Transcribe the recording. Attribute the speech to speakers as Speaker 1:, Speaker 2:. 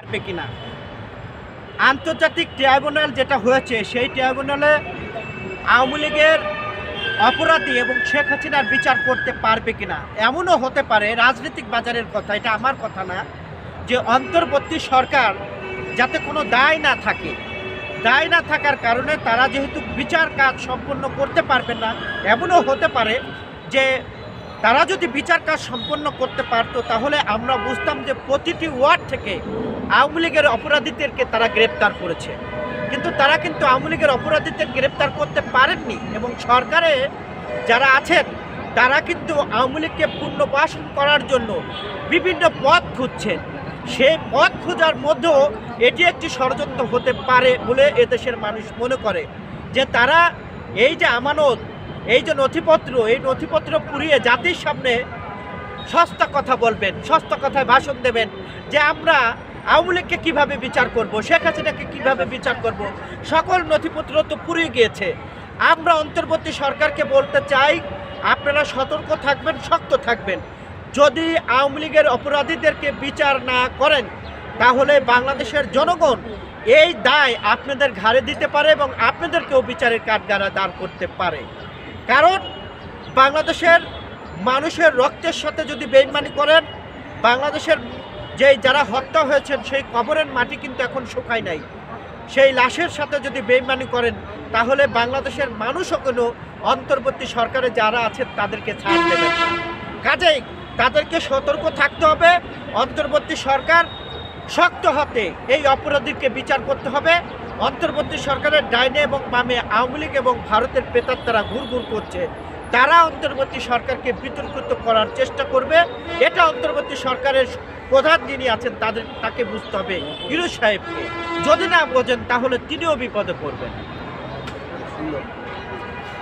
Speaker 1: পারবে কিনা? আন্তর্জাতিক ট্রাইব্যুনাল যেটা হয়েছে, সেই ট্রাইব্যুনালে আওয়ামী লীগের অপরাধী এবং শেখ হাসিনার বিচার করতে পারবে কিনা? এমনও হতে পারে, রাজনৈতিক বাজারের কথা, এটা আমার কথা না, যে অন্তর্বর্তী সরকার যাতে কোনো দায় না থাকে। দায় না থাকার কারণে তারা যেহেতু বিচার কাজ সম্পন্ন করতে পারবে না, এমনও হতে পারে যে তারা যদি বিচার কাজ সম্পন্ন করতে পারতো, তাহলে আমরা বুঝতাম যে প্রতিটি ওয়ার্ড থেকে আওয়ামী লীগের অপরাধীদেরকে তারা গ্রেপ্তার করেছে। কিন্তু তারা কিন্তু আওয়ামী লীগের অপরাধীদের গ্রেপ্তার করতে পারেননি এবং সরকারে যারা আছেন, তারা কিন্তু আওয়ামী লীগকে পুনর্বাসন করার জন্য বিভিন্ন পথ খুঁজছেন। সেই পথ খোঁজার মধ্যেও এটি একটি ষড়যন্ত্র হতে পারে বলে এদেশের মানুষ মনে করে যে তারা এই যে আমানত এই যে নথিপত্র, এই নথিপত্র পুড়িয়ে জাতির সামনে সস্তা কথা বলবেন, সস্তা কথায় ভাষণ দেবেন যে আমরা আওয়ামী লীগকে কীভাবে বিচার করব, শেখ হাসিনাকে কীভাবে বিচার করব, সকল নথিপত্র তো পুড়িয়ে গিয়েছে। আমরা অন্তর্বর্তী সরকারকে বলতে চাই, আপনারা সতর্ক থাকবেন, শক্ত থাকবেন। যদি আওয়ামী লীগের অপরাধীদেরকে বিচার না করেন, তাহলে বাংলাদেশের জনগণ এই দায় আপনাদের ঘাড়ে দিতে পারে এবং আপনাদেরকেও বিচারের কাঠগাড়া দাঁড় করতে পারে। কারণ বাংলাদেশের মানুষের রক্তের সাথে যদি বেইমানি করেন, বাংলাদেশের যে যারা হত্যা হয়েছেন, সেই কবরের মাটি কিন্তু এখন শুকায় নাই সেই লাশের সাথে যদি বেইমানি করেন, তাহলে বাংলাদেশের মানুষও কোনো অন্তর্বর্তী সরকারে যারা আছেন তাদেরকে ছাড় দেবেন না। কাজেই তাদেরকে সতর্ক থাকতে হবে অন্তর্বর্তী সরকার শক্ত হাতে এই অপরাধীকে বিচার করতে হবে। অন্তর্বর্তী সরকারের ডাইনে এবং বামে আওয়ামী লীগ এবং ভারতের পেতার তারা ঘুর ঘুর করছে। তারা অন্তর্বর্তী সরকারকে বিতর্কিত করার চেষ্টা করবে। এটা অন্তর্বর্তী সরকারের প্রধান যিনি আছেন, তাদের, তাকে বুঝতে হবে। হিরো সাহেবকে যদি না বোঝেন, তাহলে তিনিও বিপদে পড়বেন।